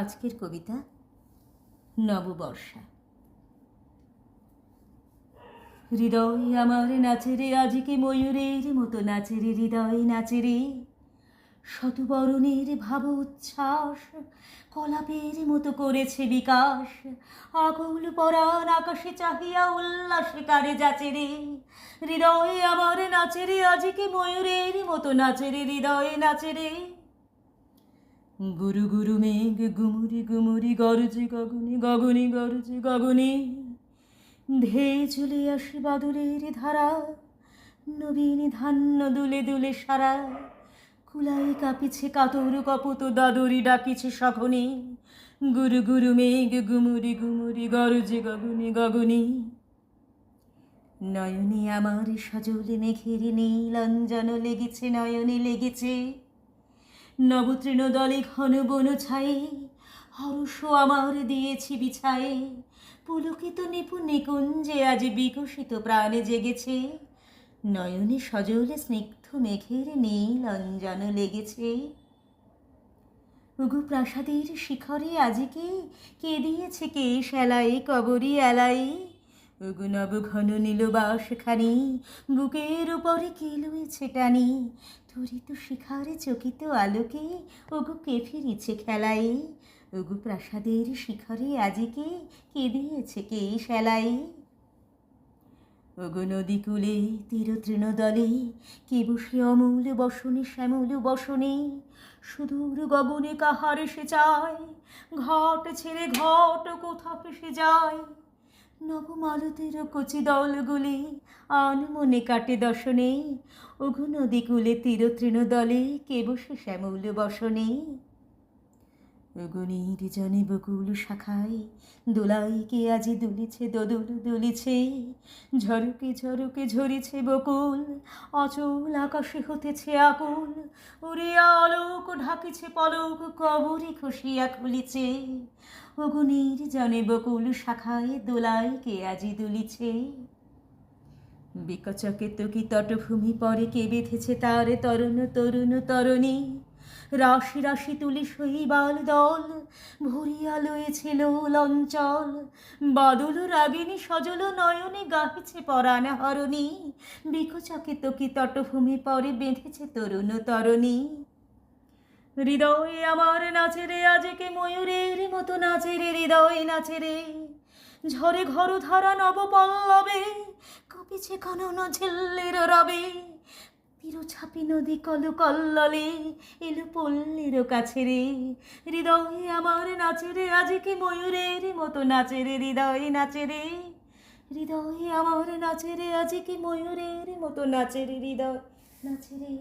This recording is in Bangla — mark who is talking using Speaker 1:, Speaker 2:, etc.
Speaker 1: আজকের কবিতা নববর্ষা। হৃদয় আমার নাচে রে, আজকে ময়ূরের মতো নাচে রে, হৃদয় নাচে রে। শতবরণের ভাব উচ্ছ্বাস, কলাপের মতো করেছে বিকাশ। আকুল পরাণ আকাশে চাহিয়া উল্লাসে কারে যাচে রে। হৃদয় আমার নাচে রে, আজকে ময়ূরের মতো নাচে রে, হৃদয় নাচে রে। গুরু গুরু মেঘ গুমুরি গুমুরি গরজে গগনে গগনে গরজে গগনে। ধেয়ে চলে আসি বাদুরের ধারা, নবীন ধান্য দুলে দুলে সারা। কুলাই কাঁপিছে কাতর কপত, দাদরি ডাকিছে সখনে গুরু গুরু মেঘ গুমুরি গুমুরি গরজে গগনে গগনে। নয়নে আমার সজল মেঘের নীলাঞ্জন লেগেছে, নয়নে লেগেছে। নবতৃণ দলে ঘন বন ছায়ে, হরষ আমার দিয়েছি বিছায়ে। পুলকিত নিপুণ নিকুঞ্জে আজ বিকশিত প্রাণে জেগেছে। নয়নে সজল স্নিগ্ধ মেঘের নীল অঞ্জন লেগেছে। উগু প্রাসাদের শিখরে আজকে কে দিয়েছে কে সেলাই কবরি এলাই নব ঘন নীল বাসখানি বুকের উপরে কে লুয়েছে টানি? ধরিত শিখারে চকিত আলোকে ওগু কে ফিরেছে খেলায়? ওগু প্রাসাদের শিখরে আজিকে কে দিয়েছে কে সেলাই ওগো নদী কূলে তীর তৃণদলে কে বসে অমূল বসনে শ্যামল বসনে? সুদূর গগনে কাহার সে চায় ঘট ছেড়ে ঘট কোথা ফেসে যায়? নবমালতের কচি দলগুলি আনমনে কাটে দশনে ওঘু নদী কূলে তীর তৃণদলে কে বসে শ্যামল বসনে। গণির জনে বকুল শাখায় দোলাই কে আজি দুলিছে, দোদুল দুলিছে। ঝরুকে ঝরুকে ঝরিছে বকুল, অচল আকাশে হতেছে আকুল উড়িয়া আলোক ঢাকিছে পলক, কবরে খসিয়া খুলিছে। অগুনির জনে বকুল শাখায় দোলাই কে আজি দুলিছে। বিকচকে তো কি তটভূমি পরে কে বেঁধেছে তার তরুণ তরুণ, তরণী? রাশি রাশি তুলি শৈবাল দল, ভরিয়া লয়েছিল লঞ্চল বাদল রাগিনী সজল নয়নে গাহিছে পরাণ হরণী। বিকচকে তকি তটভূমি পরে বেঁধেছে তরুণ তরণী। হৃদয়ে আমার নাচে রে আজকে ময়ূরের মতো নাচে রে, হৃদয় নাচে রে। ঝরে ঘর ধারা নব পল্লবে কপিছে কানন ঝিল্লের রবে। তীর ছাপি নদী কল কল্ললে, এলো পল্লির কাছে রে। হৃদয়ে আমার নাচে রে আজকে ময়ূরের মতো নাচে রে, হৃদয় নাচে রে। হৃদয়ে আমার নাচে রে আজকে ময়ূরের মতো নাচে রে, হৃদয় নাচে রে।